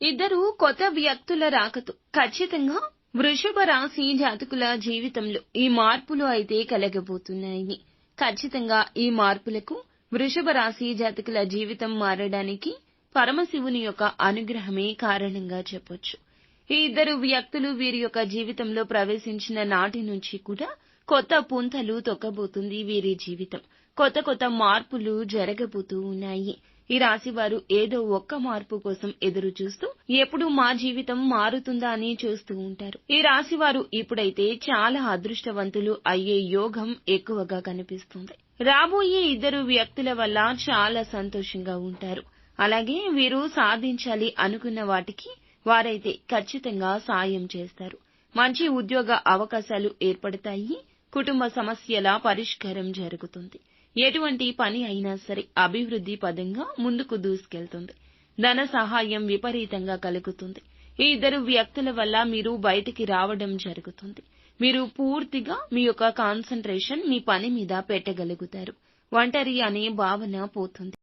ఇద్దరు కొత్త వ్యక్తుల రాకతో ఖచ్చితంగా వృషభ రాశి జాతకుల జీవితంలో ఈ మార్పులు అయితే కలగబోతున్నాయి. ఖచ్చితంగా ఈ మార్పులకు వృషభ రాశి జాతకుల జీవితం మారడానికి పరమశివుని యొక్క అనుగ్రహమే కారణంగా చెప్పొచ్చు. ఈ ఇద్దరు వ్యక్తులు వీరి యొక్క జీవితంలో ప్రవేశించిన నాటి నుంచి కూడా కొత్త పుంతలు తొక్కబోతుంది వీరి జీవితం. కొత్త కొత్త మార్పులు జరగబోతూ ఉన్నాయి. ఈ రాశివారు ఏదో ఒక్క మార్పు కోసం ఎదురు చూస్తూ ఎప్పుడు మా జీవితం మారుతుందా అని చూస్తూ ఉంటారు. ఈ రాశివారు ఇప్పుడైతే చాలా అదృష్టవంతులు అయ్యే యోగం ఎక్కువగా కనిపిస్తుంది. రాబోయే ఇద్దరు వ్యక్తుల వల్ల చాలా సంతోషంగా ఉంటారు. అలాగే వీరు సాధించాలి అనుకున్న వాటికి వారైతే ఖచ్చితంగా సాయం చేస్తారు. మంచి ఉద్యోగ అవకాశాలు ఏర్పడతాయి. కుటుంబ సమస్యల పరిష్కారం జరుగుతుంది. ఎటువంటి పని అయినా సరే అభివృద్ధి పదంగా ముందుకు దూసుకెళ్తుంది. ధన సహాయం విపరీతంగా కలుగుతుంది. ఈ ఇద్దరు వ్యక్తుల వల్ల మీరు బయటికి రావడం జరుగుతుంది. మీరు పూర్తిగా మీ యొక్క కాన్సన్ట్రేషన్ మీ పని మీద పెట్టగలుగుతారు. ఒంటరి అనే భావన పోతుంది.